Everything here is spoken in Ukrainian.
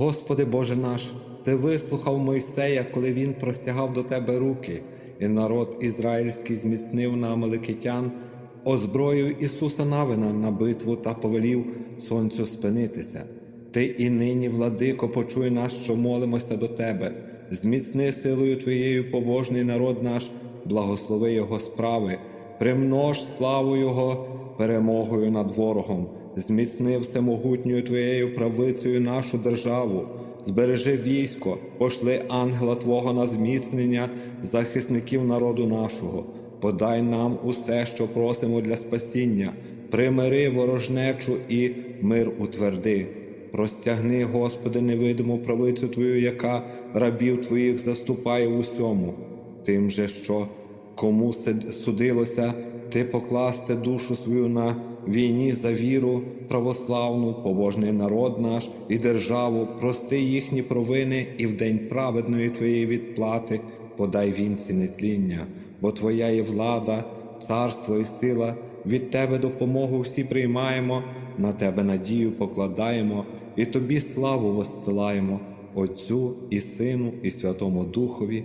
Господи Боже наш, Ти вислухав Мойсея, коли він простягав до Тебе руки, і народ ізраїльський зміцнив на Амаликитян, озброїв Ісуса Навина на битву та повелів сонцю спинитися. Ти і нині, владико, почуй нас, що молимося до Тебе, зміцни силою Твоєю побожний народ наш, благослови Його справи, примнож славу Його перемогою над ворогом, зміцни всемогутньою Твоєю правицею нашу державу, збережи військо, пошли ангела Твого на зміцнення захисників народу нашого, подай нам усе, що просимо для спасіння, примири ворожнечу і мир утверди. Простягни, Господи, невидиму правицю Твою, яка рабів Твоїх заступає в усьому, тим же, що кому судилося ти покласти душу свою на війні за віру православну, побожний народ наш і державу, прости їхні провини і в день праведної Твоєї відплати подай вінці нетління, бо Твоя є влада, царство і сила, від Тебе допомогу всі приймаємо, на Тебе надію покладаємо і Тобі славу воссилаємо, Отцю і Сину, і Святому Духові,